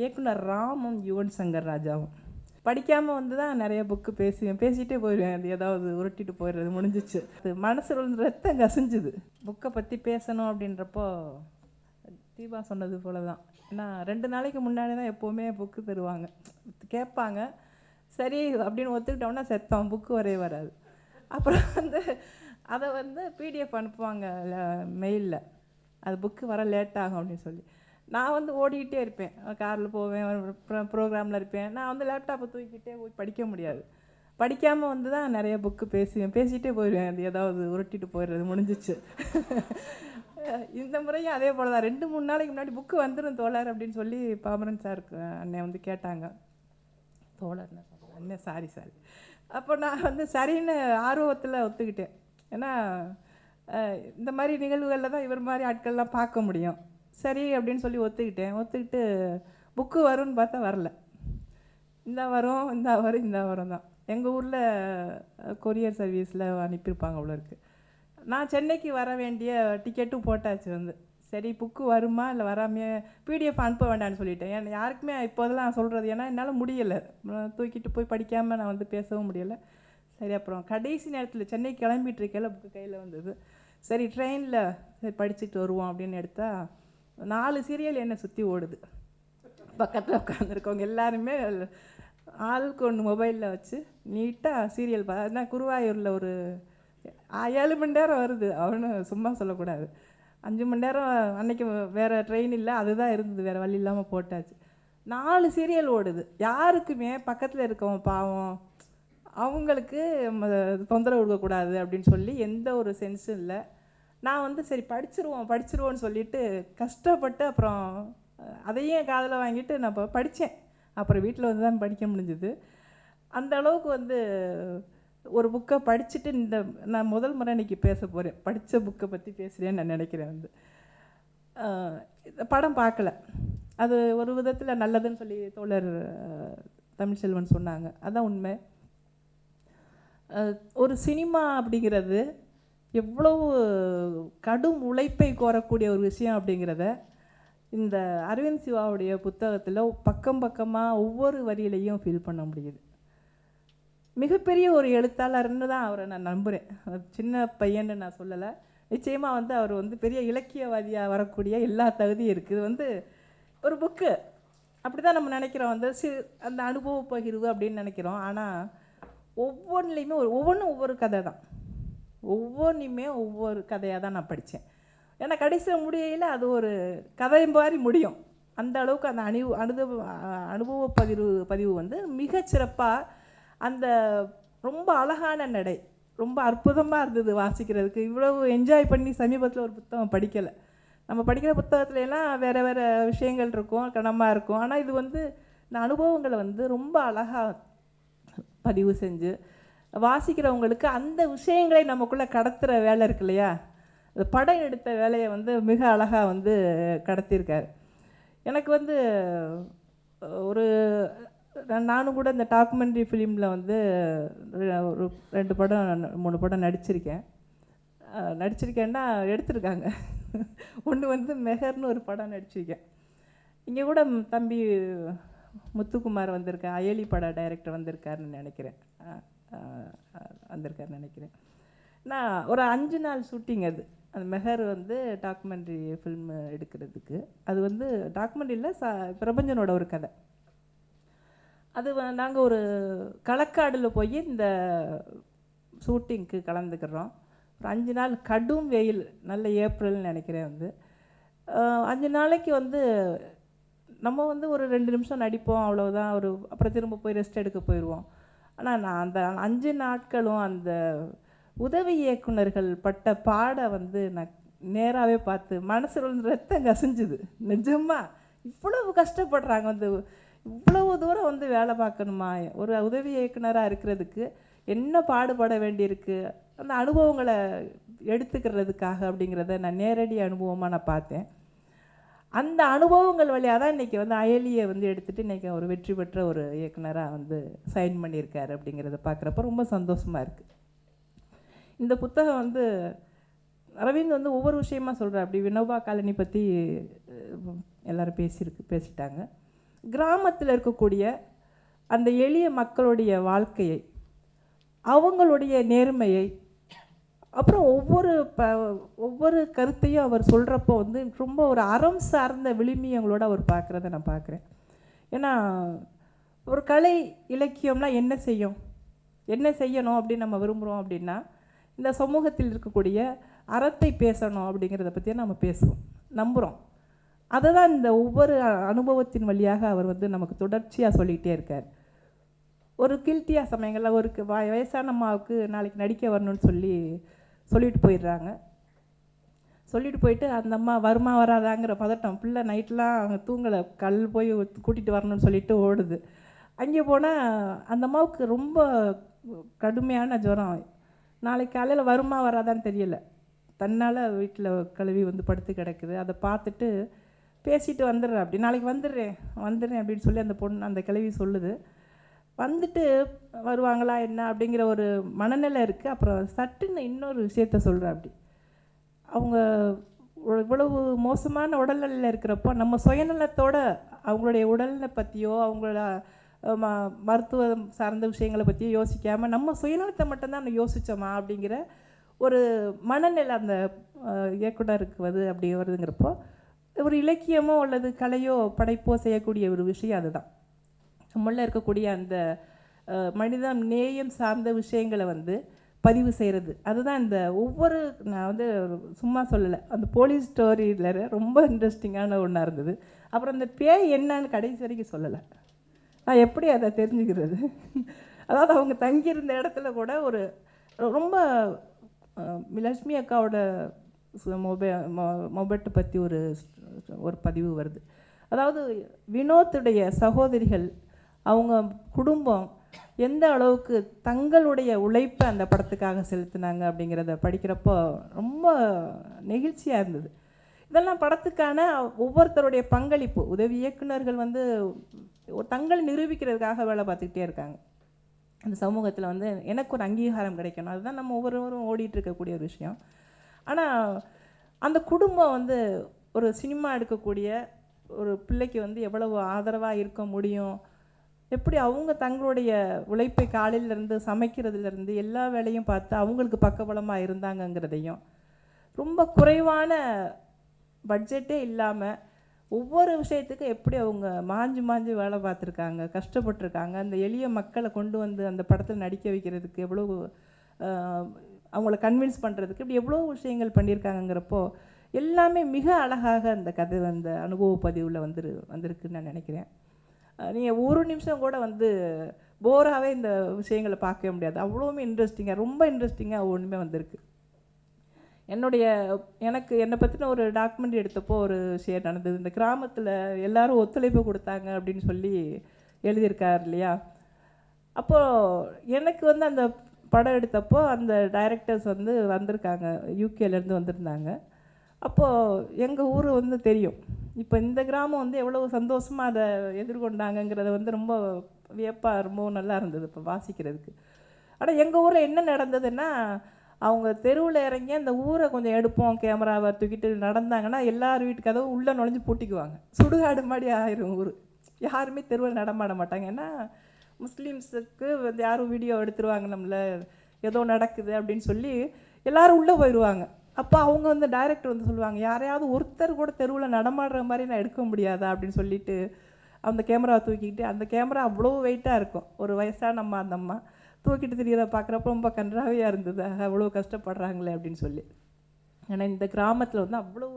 இயக்குனர் ராமும் யுவன் சங்கர் ராஜாவும். படிக்காமல் வந்து தான் நிறைய புக்கு பேசுவேன். பேசிகிட்டே போயிடுவேன். அது ஏதாவது உருட்டிட்டு போயிடுறது முடிஞ்சிச்சு. அது மனசில் வந்து ரத்தம் கசிஞ்சுது. புக்கை பற்றி பேசணும் அப்படின்றப்போ தீபா சொன்னது போல தான் ஏன்னா ரெண்டு நாளைக்கு முன்னாடி தான் எப்போவுமே புக்கு தருவாங்க. கேட்பாங்க. சரி அப்படின்னு ஒத்துக்கிட்டோம்னா செத்தோம். புக்கு வரவே வராது. அப்புறம் வந்து அதை வந்து பிடிஎஃப் அனுப்புவாங்க மெயிலில் அது புக்கு வர லேட் ஆகும் அப்படின்னு சொல்லி. நான் வந்து ஓடிக்கிட்டே இருப்பேன். காரில் போவேன் ப்ரோக்ராமில் இருப்பேன். நான் வந்து லேப்டாப்பை தூக்கிக்கிட்டே போய் படிக்க முடியாது. படிக்காமல் வந்து தான் நிறைய புக்கு பேசுவேன். பேசிகிட்டே போயிடுவேன். அது ஏதாவது உருட்டிட்டு போயிடுறது முடிஞ்சிச்சு. இந்த முறையும் அதே போல் தான். ரெண்டு மூணு நாளைக்கு முன்னாடி புக்கு வந்துடும் தோழர் அப்படின்னு சொல்லி பாமரன் சார் அண்ணன் வந்து கேட்டாங்க. தோழர் அண்ணன் சாரி சாரி அப்போ நான் வந்து சரின்னு ஆர்வத்தில் ஒத்துக்கிட்டேன். ஏன்னா இந்த மாதிரி நிகழ்வுகளில் தான் இவர் மாதிரி ஆட்கள்லாம் பார்க்க முடியும். சரி அப்படின்னு சொல்லி ஒத்துக்கிட்டேன். ஒத்துக்கிட்டு புக்கு வரும்னு பார்த்தா வரல. இந்த வரும் இந்த வரும் இந்த வரும் தான். எங்கள் ஊரில் கொரியர் சர்வீஸில் அனுப்பியிருப்பாங்க அவ்வளோ இருக்குது நான் சென்னைக்கு வர வேண்டிய டிக்கெட்டும் போட்டாச்சு வந்து. சரி புக்கு வருமா இல்லை வராமையே? பிடிஎஃப் அனுப்ப வேண்டாம்னு சொல்லிட்டேன். ஏன்னா யாருக்குமே இப்போதெல்லாம் சொல்கிறது ஏன்னா என்னால் முடியலை. தூக்கிட்டு போய் படிக்காமல் நான் வந்து பேசவும் முடியலை. சரி அப்புறம் கடைசி நேரத்தில் சென்னை கிளம்பிட்டு இருக்கையில் புக்கு கையில் வந்தது. சரி ட்ரெயினில் சரி படிச்சுட்டு வருவோம் அப்படின்னு எடுத்தால் நாலு சீரியல் என்னை சுற்றி ஓடுது. பக்கத்தில் உட்காந்துருக்கவங்க எல்லாருமே ஆளுக்கு ஒன்று மொபைலில் வச்சு நீட்டாக சீரியல் பா அதான் குருவாயூரில் ஒரு ஏழு மணி நேரம் வருது. அவனு சும்மா சொல்லக்கூடாது. அஞ்சு மணி நேரம் அன்னைக்கு வேறு ட்ரெயின் இல்லை அதுதான் இருந்தது. வேறு வழி இல்லாமல் போட்டாச்சு. நாலு சீரியல் ஓடுது. யாருக்குமே பக்கத்தில் இருக்கவன் பாவம் அவங்களுக்கு தொந்தரவு கொடுக்கக்கூடாது அப்படின்னு சொல்லி எந்த ஒரு சென்ஸும் இல்லை. நான் வந்து சரி படிச்சிருவோம் படிச்சிருவோன்னு சொல்லிட்டு கஷ்டப்பட்டு அப்புறம் அதையும் காதில் வாங்கிட்டு நான் இப்போ படித்தேன் அப்புறம் வீட்டில் வந்து தான் படிக்க முடிஞ்சுது. அந்த அளவுக்கு வந்து ஒரு புக்கை படிச்சுட்டு இந்த நான் முதல் முறை இன்றைக்கி பேச போகிறேன் படித்த புக்கை பற்றி பேசுகிறேன்னு நான் நினைக்கிறேன் வந்து. படம் பார்க்கல. அது ஒரு விதத்தில் நல்லதுன்னு சொல்லி தோழர் தமிழ்ச்செல்வன் தமிழ்செல்வன் சொன்னாங்க. அதான் உண்மை. ஒரு சினிமா அப்படிங்கிறது எவ்வளவு கடும் உழைப்பை கோரக்கூடிய ஒரு விஷயம் அப்படிங்கிறத இந்த அரவிந்த் சிவாவுடைய புத்தகத்தில் பக்கம் பக்கமாக ஒவ்வொரு வரியிலையும் ஃபீல் பண்ண முடியுது. மிகப்பெரிய ஒரு எழுத்தாளர்னு தான் அவரை நான் நம்புகிறேன் சின்ன பையன்னு நான் சொல்லலை. நிச்சயமாக வந்து அவர் வந்து பெரிய இலக்கியவாதியாக வரக்கூடிய எல்லா தகுதியும் இருக்குது வந்து ஒரு புக்கு அப்படி தான் நம்ம நினைக்கிறோம். வந்து சி அந்த அனுபவ பகிர்வு அப்படின்னு நினைக்கிறோம். ஆனால் ஒவ்வொன்றுலேயுமே ஒரு ஒவ்வொன்றும் ஒவ்வொரு கதை தான். ஒவ்வொன்றையுமே ஒவ்வொரு கதையாக தான் நான் படித்தேன் ஏன்னா கடைசியில் முடியல அது ஒரு கதை மாதிரி முடியும். அந்த அளவுக்கு அந்த அணி அனுபவ அனுபவ பதிவு பதிவு வந்து மிகச்சிறப்பாக அந்த ரொம்ப அழகான நடை ரொம்ப அற்புதமாக இருந்தது வாசிக்கிறதுக்கு. இவ்வளவு என்ஜாய் பண்ணி சமீபத்தில் ஒரு புத்தகம் படிக்கலை. நம்ம படிக்கிற புத்தகத்துல எல்லாம் வேறு வேறு விஷயங்கள் இருக்கும் கனமாக இருக்கும். ஆனால் இது வந்து இந்த அனுபவங்களை வந்து ரொம்ப அழகாக பதிவு செஞ்சு வாசிக்கிறவங்களுக்கு அந்த விஷயங்களை நமக்குள்ளே கடத்துகிற வேலை இருக்கு இல்லையா? அந்த படம் எடுத்த வேலையை வந்து மிக அழகாக வந்து கடத்தியிருக்கார். எனக்கு வந்து ஒரு நான் நானும் கூட இந்த டாக்குமெண்ட்ரி ஃபிலிமில் வந்து ஒரு ரெண்டு படம் மூணு படம் நடிச்சிருக்கேன். நடிச்சிருக்கேன்னா எடுத்திருக்காங்க. ஒன்று வந்து மெஹர்னு ஒரு படம் நடிச்சிருக்கேன். இங்கே கூட தம்பி முத்துக்குமார் வந்திருக்கேன் அயலி பட டைரக்டர் வந்திருக்காருன்னு நினைக்கிறேன். வந்திருக்காரு வந்திருக்காருன்னு நினைக்கிறேன். நான் ஒரு அஞ்சு நாள் ஷூட்டிங் அது. அந்த மெஹர் வந்து டாக்குமெண்ட்ரி ஃபில்ம் எடுக்கிறதுக்கு. அது வந்து டாக்குமெண்ட்ரியில் ச பிரபஞ்சனோட ஒரு கதை. அது நாங்கள் ஒரு களக்காடில் போய் இந்த ஷூட்டிங்க்கு கலந்துக்கிறோம். ஒரு அஞ்சு நாள் கடும் வெயில் நல்ல ஏப்ரல்னு நினைக்கிறேன் வந்து. அஞ்சு நாளைக்கு வந்து நம்ம வந்து ஒரு ரெண்டு நிமிஷம் நடிப்போம் அவ்வளோதான் ஒரு அப்புறம் திரும்ப போய் ரெஸ்ட் எடுக்க போயிடுவோம் ஆனால் நான் அந்த அஞ்சு நாட்களும் அந்த உதவி இயக்குனர்கள் பட்ட பாட வந்து நான் நேராகவே பார்த்து மனசில் வந்து ரத்தம் கசிஞ்சுது. நிஜமாக இவ்வளவு கஷ்டப்படுறாங்க வந்து. இவ்வளவு தூரம் வந்து வேலை பார்க்கணுமா? ஒரு உதவி இயக்குனராக இருக்கிறதுக்கு என்ன பாடுபட வேண்டியிருக்கு? அந்த அனுபவங்களை எடுத்துக்கிறதுக்காக அப்படிங்கிறத நான் நேரடி அனுபவமாக நான் பார்த்தேன். அந்த அனுபவங்கள் வழியாக தான் இன்றைக்கி வந்து அயலியை வந்து எடுத்துகிட்டு இன்றைக்கி ஒரு வெற்றி பெற்ற ஒரு இயக்குனராக வந்து சைன் பண்ணியிருக்காரு அப்படிங்கிறத பார்க்குறப்ப ரொம்ப சந்தோஷமாக இருக்குது இந்த புத்தகம் வந்து அரவிந்த் வந்து ஒவ்வொரு விஷயமா சொல்கிறார் அப்படி வினோபா காலனி பற்றி எல்லாரும் பேசியிருக்கு பேசிட்டாங்க. கிராமத்தில் இருக்கக்கூடிய அந்த எளிய மக்களுடைய வாழ்க்கையை அவங்களுடைய நேர்மையை அப்புறம் ஒவ்வொரு ப ஒவ்வொரு கருத்தையும் அவர் சொல்கிறப்போ வந்து ரொம்ப ஒரு அறம் சார்ந்த விளிமியங்களோட அவர் பார்க்குறத நான் பார்க்குறேன். ஏன்னா ஒரு கலை இலக்கியம்லாம் என்ன செய்யும்? என்ன செய்யணும் அப்படின்னு நம்ம விரும்புகிறோம் அப்படின்னா இந்த சமூகத்தில் இருக்கக்கூடிய அறத்தை பேசணும் அப்படிங்கிறத பற்றியே நம்ம பேசுவோம். நம்புகிறோம் அதை தான் இந்த ஒவ்வொரு அனுபவத்தின் வழியாக அவர் வந்து நமக்கு தொடர்ச்சியாக சொல்லிக்கிட்டே இருக்கார். ஒரு கில்ட்டியாக சமயங்களில் ஒரு கு- வயசான அம்மாவுக்கு நாளைக்கு நடிக்க வரணும்னு சொல்லி சொல்லிட்டு போயிடுறாங்க. சொல்லிட்டு போயிட்டு அந்த அம்மா வருமா வராதாங்கிற பதட்டம். பிள்ளை நைட்லாம் அங்கே தூங்கலை. கல் போய் கூட்டிகிட்டு வரணும்னு சொல்லிட்டு ஓடுது. அங்கே போனால் அந்த அம்மாவுக்கு ரொம்ப கடுமையான ஜுரம். நாளைக்கு காலையில் வருமா வராதான்னு தெரியல. தன்னால் வீட்டில் கழுவி வந்து படுத்து கிடக்குது. அதை பார்த்துட்டு பேசிட்டு வந்துடுறேன் அப்படி. நாளைக்கு வந்துடுறேன். வந்துடுறேன் அப்படின்னு சொல்லி அந்த பொண்ணு அந்த கிழவி சொல்லுது. வந்துட்டு வருவாங்களா என்ன அப்படிங்கிற ஒரு மனநிலை இருக்குது அப்புறம் சட்டுன்னு இன்னொரு விஷயத்த சொல்கிறேன் அப்படி. அவங்க இவ்வளவு மோசமான உடல்நிலையில் இருக்கிறப்போ நம்ம சுயநலத்தோட அவங்களுடைய உடல்நிலை பற்றியோ அவங்களோட ம மருத்துவம் சார்ந்த விஷயங்களை பற்றியோ யோசிக்காமல் நம்ம சுயநலத்தை மட்டும்தான் நம்ம யோசித்தோமா அப்படிங்கிற ஒரு மனநிலை அந்த இயக்குனர் இயக்குனருக்கு வந்து அப்படி வருதுங்கிறப்போ ஒரு இலக்கியமோ அல்லது கலையோ படைப்போ செய்யக்கூடிய ஒரு விஷயம் அதுதான். முள்ளே இருக்கக்கூடிய அந்த மனிதம் நேயம் சார்ந்த விஷயங்களை வந்து பதிவு செய்கிறது அதுதான் இந்த ஒவ்வொரு நான் வந்து சும்மா சொல்லலை அந்த போலீஸ் ஸ்டோரியில் ரொம்ப இன்ட்ரெஸ்டிங்கான ஒன்றா இருந்தது. அப்புறம் அந்த பேய் என்னன்னு கடைசி வரைக்கும் சொல்லலை. நான் எப்படி அதை தெரிஞ்சுக்கிறது? அதாவது அவங்க தங்கியிருந்த இடத்துல கூட ஒரு ரொம்ப லட்சுமி அக்காவோட மொபை மொபைட்டை பற்றி ஒரு ஒரு பதிவு வருது. அதாவது வினோத்துடைய சகோதரிகள் அவங்க குடும்பம் எந்த அளவுக்கு தங்களுடைய உழைப்பை அந்த படத்துக்காக செலுத்தினாங்க அப்படிங்கிறத படிக்கிறப்போ ரொம்ப நெகிழ்ச்சியாக இருந்தது. இதெல்லாம் படத்துக்கான ஒவ்வொருத்தருடைய பங்களிப்பு. உதவி இயக்குனர்கள் வந்து தங்களை நிரூபிக்கிறதுக்காக வேலை பார்த்துக்கிட்டே இருக்காங்க. அந்த சமூகத்தில் வந்து எனக்கு ஒரு அங்கீகாரம் கிடைக்கணும். அதுதான் நம்ம ஒவ்வொருவரும் ஓடிட்டுருக்கக்கூடிய ஒரு விஷயம். ஆனால் அந்த குடும்பம் வந்து ஒரு சினிமா எடுக்கக்கூடிய ஒரு பிள்ளைக்கு வந்து எவ்வளவு ஆதரவாக இருக்க முடியும்? எப்படி அவங்க தங்களுடைய உழைப்பை காலையிலேருந்து சமைக்கிறதுலேருந்து எல்லா வேலையும் பார்த்து அவங்களுக்கு பக்கபலமாக இருந்தாங்கங்கிறதையும் ரொம்ப குறைவான பட்ஜெட்டே இல்லாமல் ஒவ்வொரு விஷயத்துக்கும் எப்படி அவங்க மாஞ்சு மாஞ்சு வேலை பார்த்துருக்காங்க கஷ்டப்பட்டிருக்காங்க அந்த எளிய மக்களை கொண்டு வந்து அந்த படத்தில் நடிக்க வைக்கிறதுக்கு எவ்வளோ அவங்கள கன்வின்ஸ் பண்ணுறதுக்கு இப்படி எவ்வளோ விஷயங்கள் பண்ணியிருக்காங்கங்கிறப்போ எல்லாமே மிக அழகாக அந்த கதை அந்த அனுபவ பதிவில் வந்துரு வந்திருக்குன்னு நான் நினைக்கிறேன். நீங்கள் ஒரு நிமிஷம் கூட வந்து போராகவே இந்த விஷயங்களை பார்க்கவே முடியாது. அவ்வளோவுமே இன்ட்ரெஸ்டிங்காக ரொம்ப இன்ட்ரெஸ்டிங்காக ஒன்றுமே வந்திருக்கு. என்னுடைய எனக்கு என்னை பற்றின ஒரு டாக்குமெண்ட் எடுத்தப்போ ஒரு விஷயம் நடந்தது. இந்த கிராமத்தில் எல்லோரும் ஒத்துழைப்பு கொடுத்தாங்க அப்படின்னு சொல்லி எழுதியிருக்கார் இல்லையா? அப்போது எனக்கு வந்து அந்த படம் எடுத்தப்போ அந்த டைரக்டர்ஸ் வந்து வந்திருக்காங்க. யூகேலேருந்து வந்திருந்தாங்க. அப்போது எங்கள் ஊர் வந்து தெரியும். இப்போ இந்த கிராமம் வந்து எவ்வளோ சந்தோஷமாக அதை எதிர்கொண்டாங்கங்கிறத வந்து ரொம்ப வியப்பாக ரொம்பவும் நல்லா இருந்தது இப்போ வாசிக்கிறதுக்கு. ஆனால் எங்கள் ஊரில் என்ன நடந்ததுன்னா அவங்க தெருவில் இறங்கி அந்த ஊரை கொஞ்சம் எடுப்போம் கேமராவை தூக்கிட்டு நடந்தாங்கன்னா எல்லார் வீட்டு கதவும் உள்ளே நுழைஞ்சு பூட்டிக்குவாங்க. சுடுகாடு மாதிரி ஆயிரும் ஊர். யாருமே தெருவில் நடமாட மாட்டாங்க. ஏன்னா முஸ்லீம்ஸுக்கு வந்து யாரும் வீடியோ எடுத்துருவாங்க நம்மள ஏதோ நடக்குது அப்படின்னு சொல்லி எல்லாரும் உள்ளே போயிடுவாங்க அப்போ அவங்க வந்து டைரக்டர் வந்து சொல்லுவாங்க யாரையாவது ஒருத்தர் கூட தெருவில் நடமாடுற மாதிரி நான் எடுக்க முடியாதா? அப்படின்னு சொல்லிட்டு அந்த கேமராவை தூக்கிக்கிட்டு அந்த கேமரா அவ்வளோ வெயிட்டாக இருக்கும். ஒரு வயசான அம்மா அந்த அம்மா தூக்கிட்டு திரியறத பார்க்குறப்ப ரொம்ப கன்றாவையாக இருந்தது. அவ்வளோ கஷ்டப்படுறாங்களே அப்படின்னு சொல்லி. ஆனால் இந்த கிராமத்தில் வந்து அவ்வளோ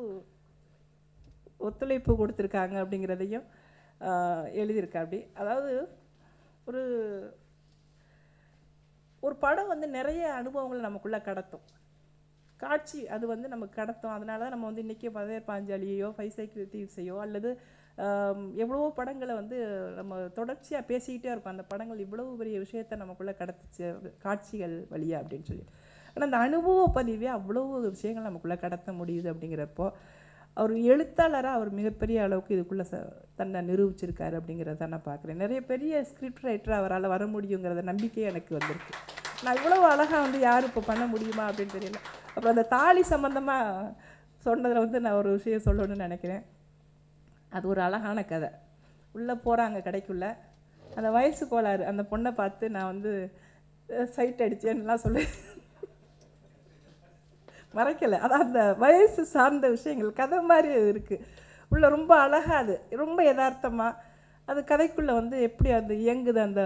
ஒத்துழைப்பு கொடுத்துருக்காங்க அப்படிங்கிறதையும் எழுதியிருக்கா அப்படி அதாவது ஒரு ஒரு படம் வந்து நிறைய அனுபவங்களை நமக்குள்ளே கடத்தும். காட்சி அது வந்து நமக்கு கடத்தும். அதனால தான் நம்ம வந்து இன்றைக்கி பதேர் பாஞ்சாலியோ ஃபைவ் சைக்கிள் தீவ்ஸையோ அல்லது எவ்வளவோ படங்களை வந்து நம்ம தொடர்ச்சியாக பேசிக்கிட்டே இருப்போம். அந்த படங்கள் இவ்வளவு பெரிய விஷயத்தை நமக்குள்ளே கடத்துச்சு காட்சிகள் வழியா அப்படின்னு சொல்லி. ஆனால் அந்த அனுபவ பதிவே அவ்வளவு விஷயங்கள் நமக்குள்ளே கடத்த முடியுது அப்படிங்கிறப்போ அவர் எழுத்தாளராக அவர் மிகப்பெரிய அளவுக்கு இதுக்குள்ளே ச தன்னை நிரூபிச்சிருக்காரு அப்படிங்கிறத நான் பார்க்குறேன் நிறைய பெரிய ஸ்கிரிப்ட் ரைட்டராக அவரால் வர முடியுங்கிறத நம்பிக்கை எனக்கு வந்திருக்கு. நான் இவ்வளோ அழகாக வந்து யார் இப்போ பண்ண முடியுமா அப்படின்னு தெரியல. அப்புறம் அந்த தாலி சம்மந்தமாக சொன்னதில் வந்து நான் ஒரு விஷயம் சொல்லணும்னு நினைக்கிறேன். அது ஒரு அழகான கதை. உள்ளே போகிறாங்க கடைக்குள்ளே. அந்த வயசு கோளாறு அந்த பொண்ணை பார்த்து நான் வந்து சைட் அடித்தேன்லாம் சொல்லி. மறைக்கலை. அதான் அந்த வயசு சார்ந்த விஷயங்கள். கதை மாதிரி இருக்குது உள்ள ரொம்ப அழகா அது. ரொம்ப யதார்த்தமாக அது கதைக்குள்ளே வந்து எப்படி அது இயங்குது அந்த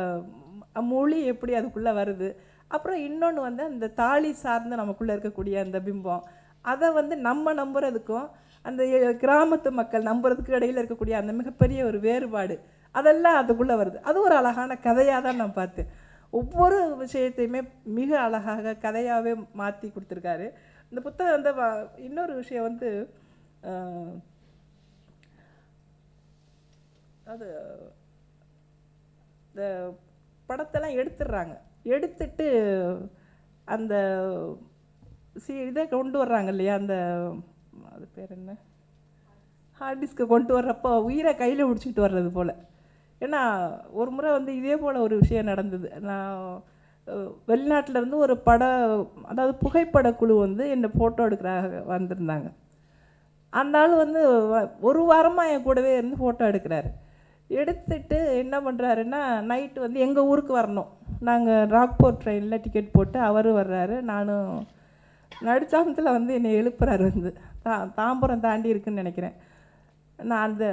மொழி எப்படி அதுக்குள்ளே வருது. அப்புறம் இன்னொன்று வந்து அந்த தாலி சார்ந்து நமக்குள்ளே இருக்கக்கூடிய அந்த பிம்பம். அதை வந்து நம்ம நம்புறதுக்கும் அந்த கிராமத்து மக்கள் நம்புறதுக்கு இடையில இருக்கக்கூடிய அந்த மிகப்பெரிய ஒரு வேறுபாடு அதெல்லாம் அதுக்குள்ளே வருது. அது ஒரு அழகான கதையாக தான் நான் பார்த்தேன். ஒவ்வொரு விஷயத்தையுமே மிக அழகாக கதையாகவே மாற்றி கொடுத்துருக்காரு. இந்த புத்தகம் வந்து இன்னொரு விஷயம் வந்து அது இந்த படத்தெல்லாம் எடுத்துடுறாங்க. எடுத்துட்டு அந்த சி இதை கொண்டு வர்றாங்க இல்லையா அந்த அது பேர் என்ன? ஹார்ட் டிஸ்கை கொண்டு வர்றப்போ உயிரை கையில் பிடிச்சிக்கிட்டு வர்றது போல். ஏன்னா ஒரு முறை வந்து இதே போல் ஒரு விஷயம் நடந்தது. நான் வெளிநாட்டிலேருந்து இருந்து ஒரு பட அதாவது புகைப்பட குழு வந்து என்னை ஃபோட்டோ எடுக்கிறாங்க வந்திருந்தாங்க. அந்த ஆள் வந்து வ- ஒரு வாரமாக என் கூடவே இருந்து ஃபோட்டோ எடுக்கிறாரு. எடுத்துட்டு என்ன பண்ணுறாருன்னா நைட்டு வந்து எங்கள் ஊருக்கு வரணும். நாங்கள் ராக்போர்ட் ட்ரெயினில் டிக்கெட் போட்டு அவரும் வர்றாரு. நானும் நடுச்சாமத்தில் வந்து என்னை எழுப்புறாரு வந்து. தா தாம்பரம் தாண்டி இருக்குன்னு நினைக்கிறேன். நான் அந்த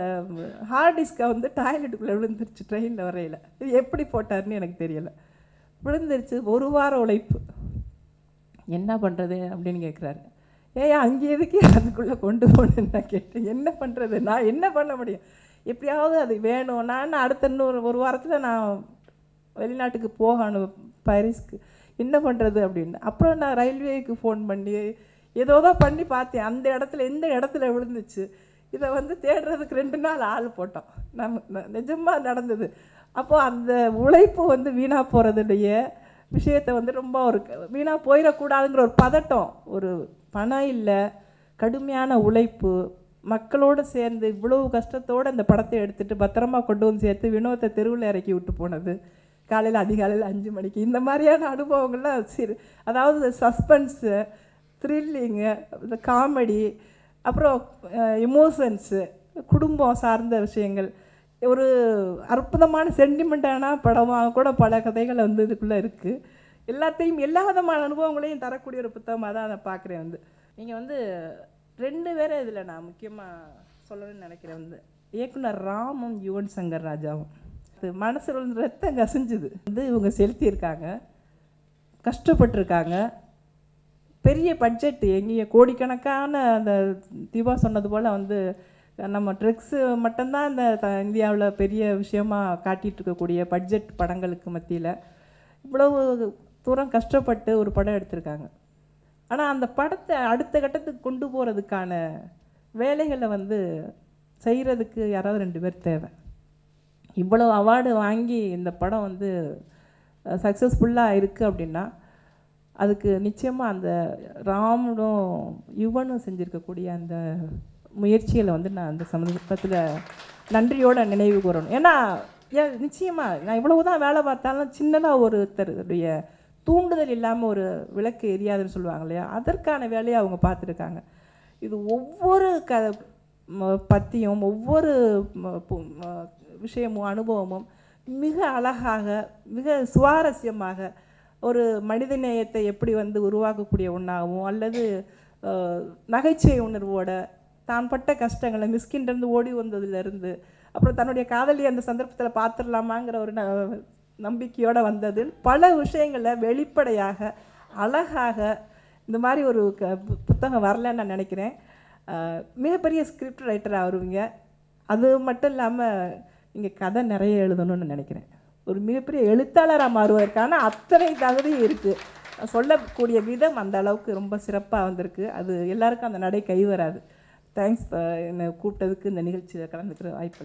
ஹார்ட் டிஸ்கை வந்து டாய்லெட்டுக்குள்ளே விழுந்துருச்சு ட்ரெயினில் வரையில். இது எப்படி போட்டாருன்னு எனக்கு தெரியலை. விழுந்துருச்சு ஒரு வார உழைப்பு. என்ன பண்ணுறது அப்படின்னு கேட்குறாரு ஏய் அங்கே எதுக்கு அதுக்குள்ளே கொண்டு போகணுன்னு நான் கேட்டேன். என்ன பண்ணுறது நான் என்ன பண்ண முடியும்? எப்படியாவது அது வேணும். நான் அடுத்த இன்னொரு ஒரு வாரத்தில் நான் வெளிநாட்டுக்கு போகணும் பாரிஸ்க்கு என்ன பண்ணுறது அப்படின்னு. அப்புறம் நான் ரயில்வேக்கு ஃபோன் பண்ணி ஏதோ தான் பண்ணி பார்த்தேன். அந்த இடத்துல எந்த இடத்துல விழுந்துச்சு. இதை வந்து தேடுறதுக்கு ரெண்டு நாள் ஆள் போட்டோம். நம்ம நிஜமாக நடந்தது. அப்போது அந்த உழைப்பு வந்து வீணாக போகிறதுடைய விஷயத்தை வந்து ரொம்ப ஒரு வீணாக போயிடக்கூடாதுங்கிற ஒரு பதட்டம். ஒரு பணம் இல்லை கடுமையான உழைப்பு மக்களோடு சேர்ந்து இவ்வளவு கஷ்டத்தோடு அந்த படத்தை எடுத்துகிட்டு பத்திரமா கொண்டு வந்து சேர்த்து வினோத்தை தெருவில் இறக்கி விட்டு போனது. காலையில் அதிகாலையில் அஞ்சு மணிக்கு. இந்த மாதிரியான அனுபவங்கள்லாம் சிறு அதாவது சஸ்பென்ஸு த்ரில்லிங்கு இந்த காமெடி அப்புறம் எமோஷன்ஸு குடும்பம் சார்ந்த விஷயங்கள். ஒரு அற்புதமான சென்டிமெண்ட்டான படமாக கூட பல கதைகள் வந்து இதுக்குள்ளே இருக்குது எல்லாத்தையும் எல்லா விதமான அனுபவங்களையும் தரக்கூடிய ஒரு புத்தகமாக தான் நான் பார்க்குறேன் வந்து. நீங்கள் வந்து ரெண்டு பேரை இதில் நான் முக்கியமாக சொல்லணும்னு நினைக்கிறேன் வந்து. இயக்குனர் ராமும் யுவன் சங்கர் ராஜாவும். அது மனசில் வந்து ரத்தம் கசிஞ்சுது. வந்து இவங்க செலுத்தியிருக்காங்க. கஷ்டப்பட்டிருக்காங்க. பெரிய பட்ஜெட் எங்கேயும் கோடிக்கணக்கான அந்த தீபா சொன்னது போல் வந்து நம்ம ட்ரக்ஸு மட்டும்தான் இந்த த இந்தியாவில் பெரிய விஷயமா காட்டிகிட்டு இருக்கக்கூடிய பட்ஜெட் படங்களுக்கு மத்தியில். இவ்வளவு தூரம் கஷ்டப்பட்டு ஒரு படம் எடுத்திருக்காங்க. ஆனால் அந்த படத்தை அடுத்த கட்டத்துக்கு கொண்டு போகிறதுக்கான வேலைகளை வந்து செய்கிறதுக்கு யாராவது ரெண்டு பேர் தேவை. இவ்வளோ அவார்டு வாங்கி இந்த படம் வந்து சக்ஸஸ்ஃபுல்லாக இருக்குது அப்படின்னா அதுக்கு நிச்சயமாக அந்த ராமனும் யுவனும் செஞ்சுருக்கக்கூடிய அந்த முயற்சிகளை வந்து நான் அந்த சந்தர்ப்பத்தில் நன்றியோடு நினைவு கூறணும். ஏன்னா ஏன் நிச்சயமாக நான் இவ்வளவு தான் வேலை பார்த்தாலும் சின்னதாக ஒருத்தருடைய தூண்டுதல் இல்லாமல் ஒரு விளக்கு எரியாதுன்னு சொல்லுவாங்க இல்லையா? அதற்கான வேலையை அவங்க பார்த்துருக்காங்க. இது ஒவ்வொரு க பத்தியும் பற்றியும் ஒவ்வொரு விஷயமும் அனுபவமும் மிக அழகாக மிக சுவாரஸ்யமாக ஒரு மனிதநேயத்தை எப்படி வந்து உருவாக்கக்கூடிய ஒன்றாகவும் அல்லது நகைச்சுவை உணர்வோட தான் பட்ட கஷ்டங்களை மிஸ்கின்லேருந்து ஓடி வந்ததுலேருந்து அப்புறம் தன்னுடைய காதலி அந்த சந்தர்ப்பத்தில் பார்த்துடலாமாங்கிற ஒரு ந- நம்பிக்கையோடு வந்தது பல விஷயங்களை வெளிப்படையாக அழகாக இந்த மாதிரி ஒரு க புத்தகம் வரலன்னு நான் நினைக்கிறேன். மிகப்பெரிய ஸ்கிரிப்ட் ரைட்டர் வருவீங்க அது மட்டும் இல்லாமல் இங்கே கதை நிறைய எழுதணும்னு நினைக்கிறேன். ஒரு மிகப்பெரிய எழுத்தாளராக மாறுவதற்கான அத்தனை தகுதியும் இருக்குது சொல்லக்கூடிய விதம் அந்த அளவுக்கு ரொம்ப சிறப்பாக வந்திருக்கு. அது எல்லாருக்கும் அந்த நடை கை வராது. தேங்க்ஸ் என்னை கூப்பிட்டதுக்கு இந்த நிகழ்ச்சியில் கலந்துக்கிற வாய்ப்பு